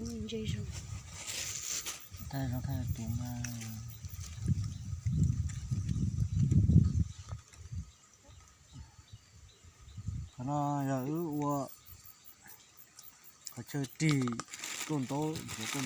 dây rồi ได้แล้วค่ะตัวมาขนาดอย่าอื้อว่าเขาเจอตีต้นโตเดี๋ยวต้น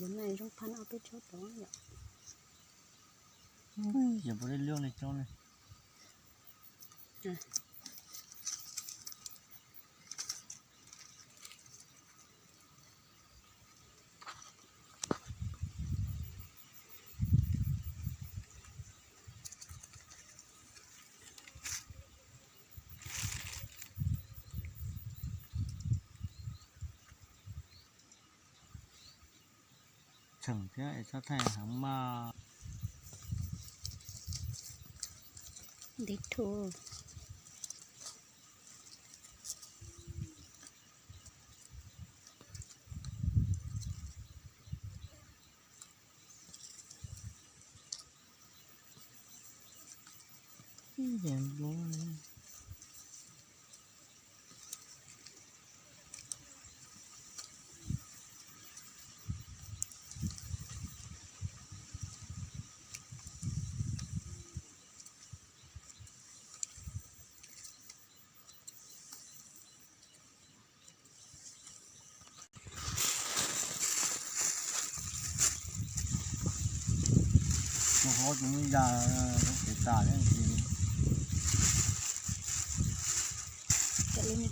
โตนะอันนี้ต้นโตพันตรงน chẳng thế lại cho thầy hắn mà đi thu Yeah, boy. Một họ chúng già phải tả đấy thì Chạy lên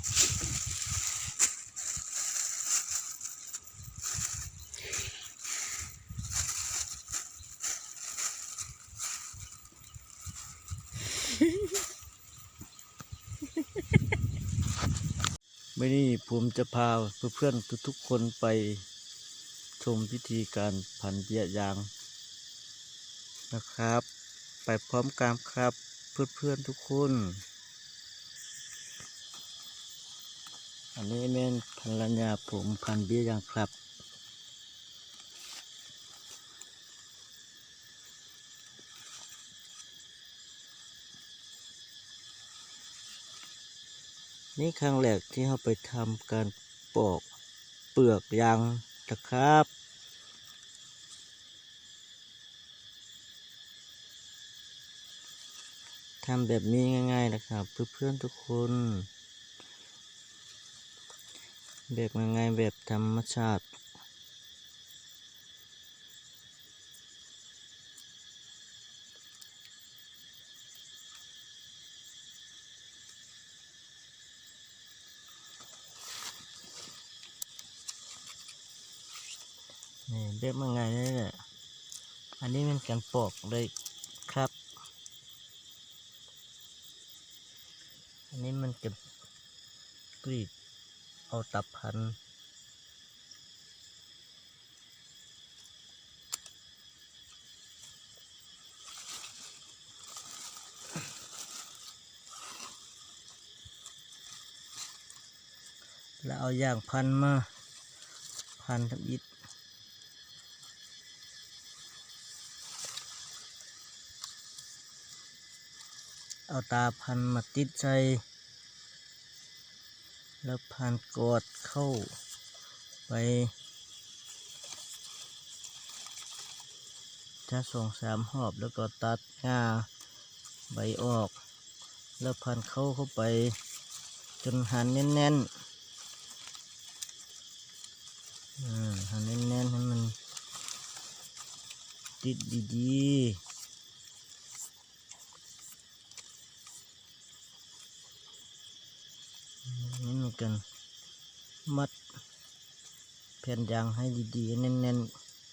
ไม่นี่ผมจะพาเพื่อนๆทุกๆคนไปชมพิธีการพันเบี้ยยาง นะครับ ไปพร้อมกันครับเพื่อนๆทุกคน อันนี้แม่นภรรยาผมพันเบี้ยยางครับนี่ครั้งแรกที่เราไปทำการปอกเปลือกยางนะครับ ทำแบบนี้ง่ายๆนะครับ เพื่อนๆทุกคน แบบง่ายๆแบบธรรมชาตินี่เรียบมาไงนี่แหละ อันนี้เป็นการปอกเลยครับ นี้มันจะกรีดเอาตับพันแล้วเอาอย่างพันมา พันทำอิฐ เอาตาพันมาติดใจ แล้วพันกอดเข้าไปจะส่งสามหอบแล้วก็ตัดงาใบออก แล้วพันเข้าเข้าไป จนหันแน่นๆหันแน่นๆให้มันติดดีๆ นี่เหมือนกัน มัดแผ่นยางให้ดีๆ แน่น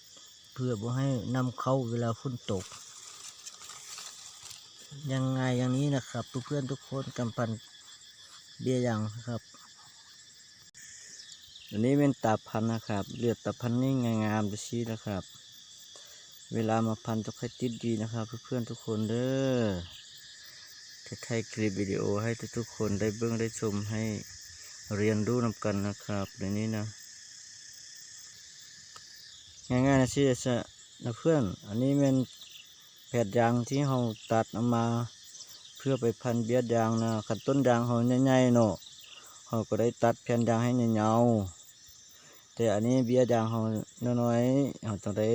ๆ เพื่อบ่ให้นำเข้าเวลาฝนตก ยังไงอย่างนี้นะครับทุกเพื่อนทุกคนกำพันเบี้ยยางครับอันนี้เป็นตาพันนะครับ เลือดตาพันนี่งามๆดูชี้นะครับ เวลามาพันต้องให้ติดดีนะครับ เพื่อนๆทุกคนเด้อจะถ่ายคลิปวิดีโอให้ทุกๆคนได้เบิ่งได้ชมให้ เรียนรู้นำกันนะครับเดี๋ยวนี้นะ ง่ายๆนะสิจะนะเพื่อน อันนี้เป็นแผ่นยางที่เราตัดออกมา เพื่อไปพันเบียดยางนะขันต้นยางเขาใหญ่ๆเนาะเขาก็ได้ตัดแผ่นยางให้ยาๆแต่อันนี้เบียดยางเขาน้อยๆเขาต้องได้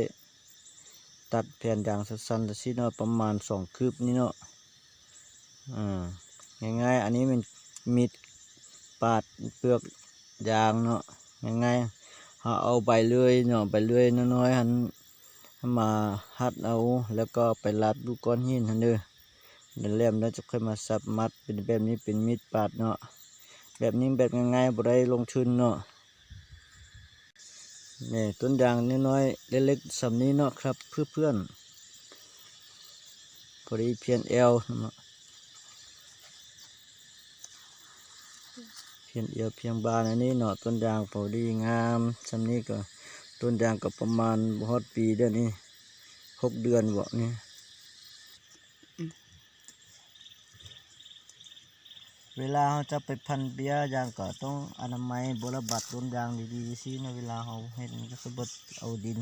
ตัดแผ่นยางสั้นๆสิเนาะประมาณสองคืบนี่เนาะอ่าง่ายๆ อันนี้มันมีด ปาดเปลือกยางเนาะง่ายๆเขาเอาใบเลื่อยเนาะใบเลื่อยน้อยๆหันมาหัดเอาแล้วก็ไปรัดลูก้อนหินหันเด้อเดี๋ยวแลมแล้วจะค่อยมาสับมัดเป็นแบบนี้เป็นมีดปาดเนาะแบบนี้แบบง่ายๆบ่ได้ลงทุนเนาะนี่ต้นยางน้อยๆเล็กๆสำนี้เนาะครับเพื่อเพื่อนพอดีเพียนเอลเนาะ เพียนเอวเพียงบานอันนี้เนาะต้นยางพอดีงามสำนี้ก็ต้นยางก็ประมาณบ่ฮอดปีเดือนนี้หกเดือนบ่นี่เวลาเราจะไปพันเบียยางก็ต้องอนามัยบรบัดต้นยางดีๆสิเนะเวลาเราเห็นก็สะบัดเอาดิน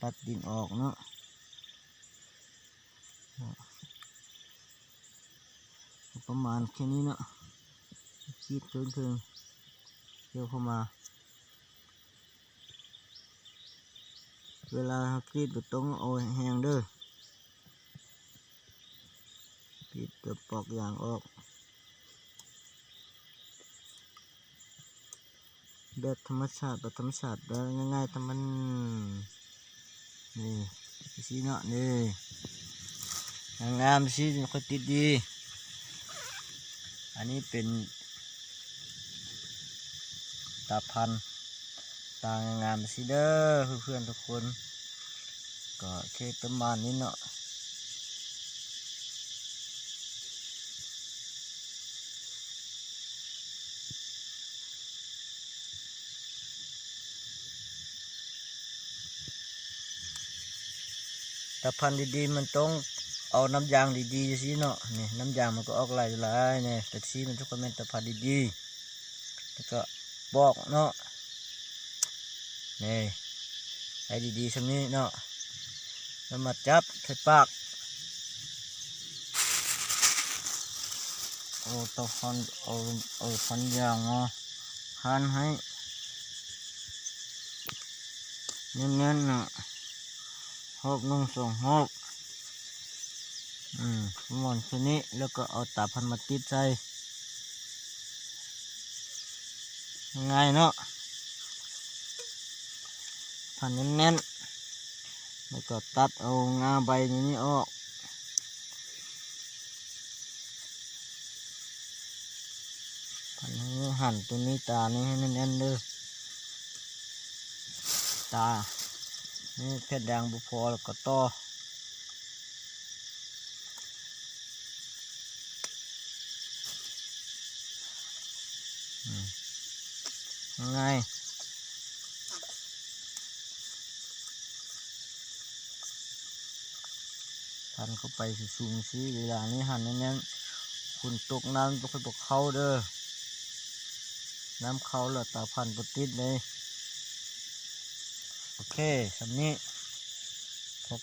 ปัดดินออกเนาะประมาณแค่นี้เนาะ คิดเกินครึ่งเดี๋ยวเข้ามา เวลากรีดก็ต้องเอาแห้งเด้อกรีดตัวปอกอย่างออกแบบธรรมชาติแบบธรรมชาติได้ง่ายๆทำมันนี่สีเนาะนี่งามสีค่อยติดดี อันนี้เป็น ตาพันตางามๆสิเด้อเพื่อนๆทุกคน ก็แค่ประมาณนี้เนาะตาพันดีๆมันต้องเอาน้ำยางดีๆสิเนาะนี่น้ำยางมันก็ออกหลายๆเนี่ยแต่ชีมันทุกคนเป็นตาพันดีๆแล้วก็ บอกเนาะนี่ให้ดีๆสักนี้เนาะแล้วมาจับใส่ปากโอ้ตัวฟันเอาเอาฟันยางมาหันให้เน้นๆนะหกหนึ่งสองหกอืมมอนชนี้แล้วก็เอาตาพันมาติดใส่ ง่ายเนาะพันแน่นๆแล้วก็ตัดเอางาใบนี้นี่ออกพันให้หั่นตัวนี้ตานี้ให้แน่นๆเลยตานี่เพชรแดงบุพอแล้วก็ต่อ ง่ายพันเข้าไปสูงสิเวลานี้หันแน่นคุณตกน้ำตกไปบกเข้าเด้อ น้ำเข้าแล้วตาพันปติดเลย โอเคสำนี้พบ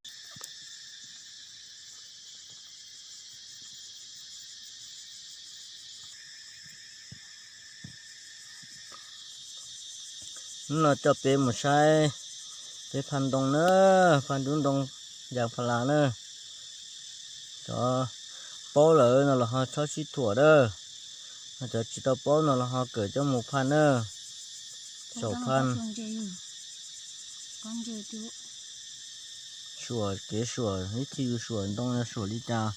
nó cho bé một sai. Bé phan đông nữa phan đúng đông dạng phan lá nữa. Cho bó lỡ nó là họ cho xí thủa đó. Nó cho chỉ tao bó nó là họ cởi cho một phan nữa. Sổ phan. sủa kế sủa hết thì sủa đông là sủa đi cha.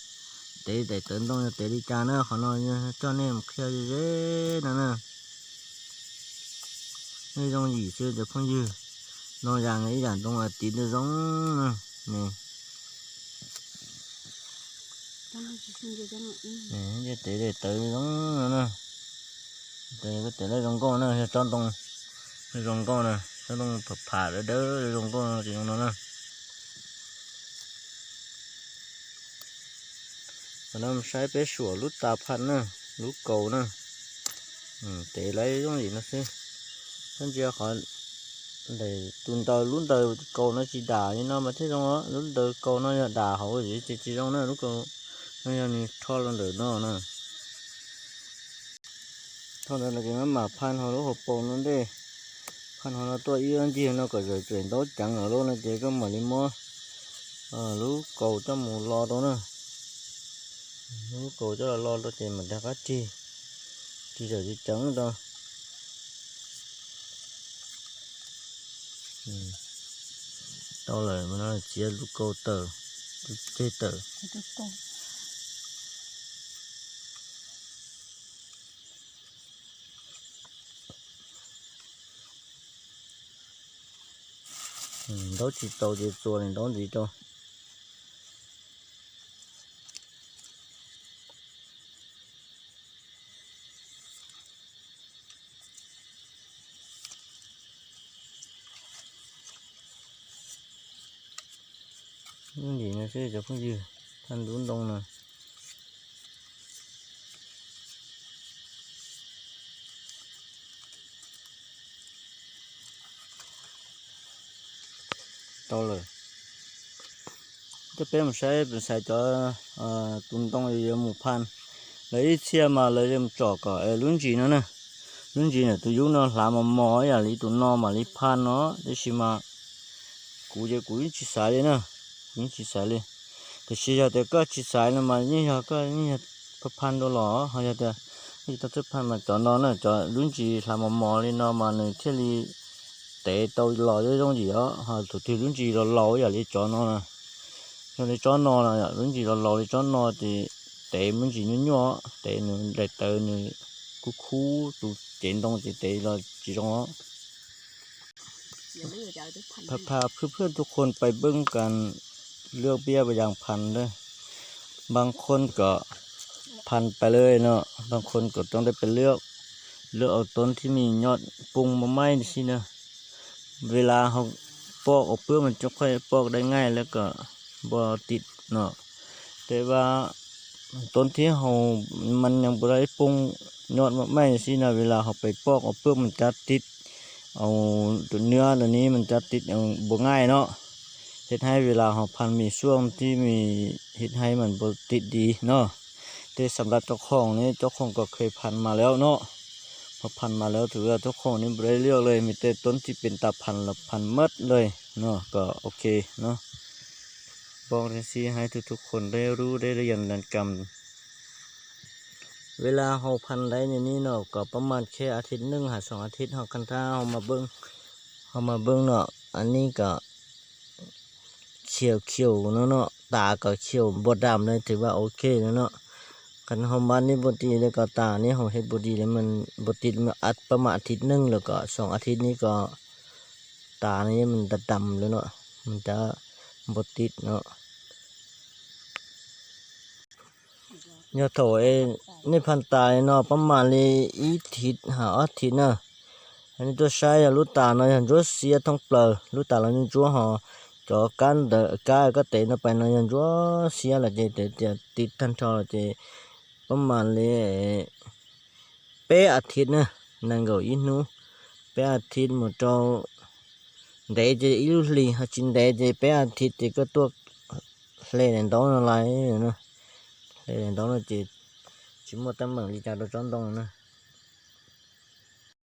Để để tấn đông là để đi cha nữa họ nói cho nên một khi dễ nữa nè. Đây trong gì chưa được không dư nó rằng ấy rằng đông là tí nó giống nè con nó chỉ xin cho cho nó ừ. nè giờ để để tới giống nè để cái để lấy giống con nè cho đông lấy giống con nè cho đông phập phả đỡ đỡ lấy giống con thì nó nè còn nó sai bé sủa lút tà phận nè lút cầu nè ừ, để lấy giống gì nó xí con chưa khỏi để tuần tờ luôn tờ cầu nó chỉ đà như nó mà thế trong đó luôn tờ cầu nó đà hậu gì chỉ chỉ trong nó lúc cầu nó như thò lên được nó nè thò lên là cái mà phan họ lúc hộp bồn luôn đi. Phan họ nó tôi yêu anh chị nó có rồi chuyển đó chẳng ở luôn là chỉ có mà đi mua ờ lúc cầu cho một lo đó nè. Lúc cầu cho là lo đó thì mình đã cắt chi. Chi rồi chỉ trắng đâu. Ừ. đâu là mà nó chia lúc câu tờ lúc chế tờ Thì tôi cô ừ. đó chỉ tàu chỉ chùa này đó gì đâu sẽ cho không dư thân đúng đông nè to rồi cái bé mình sẽ mình sẽ cho ờ, uh, tung đông thì ờ, một pan lấy xe mà lấy em trò cả luôn gì nữa nè? Luôn gì nè? Tôi dùng nó làm mà mò à? Lấy tụi nó mà lấy pan nó. Để xem mà. Cú chơi cú chỉ xài đấy nè. Cú chỉ xài lên thì chỉ giờ thì có chỉ xài là mà như giờ có như giờ có pan đồ lỏ hay là thì thì ta chấp pan mà cho nó nè cho luôn gì làm mà mò lên nó mà này thế thì để tôi lò cái giống gì đó ha tụi thì luôn gì là lò vậy để cho nó nè cho để cho nó là luôn gì là lò để cho nó thì để muốn gì nữa nhỏ để nó để tới nó cú cú tụ chuyển động thì để là chỉ trong đó อย่าลืมจะเอาทุกพันพาพาเพื่อนเพื่อนๆทุกคนไปเบิ้งกัน เลือกเบี้ยไปอย่างพันเลยบางคนก็พันไปเลยเนาะบางคนก็ต้องได้ไปเลือก เลือกเอาต้นที่มียอดปุงมาไหม้สินะเวลาเขาปอกออกเปลือกมันจะค่อยปอกได้ง่าย แล้วก็บ่ติดเนาะแต่ว่าต้นที่เขามันยังบ่ได้ปรุงยอดมาไหม้สินะเวลาเขาไปปอกเอาเปลือกมันจะติด เอาตัวเนื้อตัวนี้มันจะติดอย่างบ่ง่ายเนาะ เฮ็ดให้เวลาเราพันมีช่วงที่มีเฮ็ดให้มันบติดดีเนาะแต่สำหรับเจ้าของนี่เจ้าของก็เคยพันมาแล้วเนาะพอพันมาแล้วถือว่าเจ้าของนี่บ่ได้เลือกเลย มีแต่ต้นที่เป็นตาพันและพันธุ์หมดเลยเนาะก็โอเคเนาะบอกจังซี่ให้ทุกๆคนได้รู้ได้เรียนกันกรรมเวลาเราพันได้ในนี้เนาะก็ประมาณแค่อาทิตย์หนึ่งหาสองอาทิตย์เราคันถ้าเรามาเบิ้งเรามาเบิ้งเนาะอันนี้ก็ เขียวเขียวเนาะเนาะตาก็เขียวบดดำเลยถือว่าโอเคเนาะเนาะกันหอมบ้านนี่บดีเลยวก็ตานี่หอมเฮ็ดบดีเลยมันบดีมันอัดประมาณอาทิตย์หนึ่งแล้วก็สองอาทิตย์นี้ก็ตานี่มันจะดำแล้วเนาะมันจะบดติดเนาะยอโถเอนพันตายเนาะประมาณเลยอีทิตหาอาทิตย์เนาะอันนี้ตัวใช้ลูกตาเนาะรู้เสียท้องเปล่าลูกตาเราเนี่จ้วหอ cho can đỡ cái cái tiền nó phải nó nhận rất xia là gì để để tít thân cho là gì. Bấm mà li bé à thịt nè nàng gọi ít nu bé à thịt một trâu để gì ít lì hay chín để gì bé à thịt thì có tuột lên đến đó nó lại nữa. Đây là đó nó chỉ chỉ một tấm bằng đi chào đồ tròn đông nữa.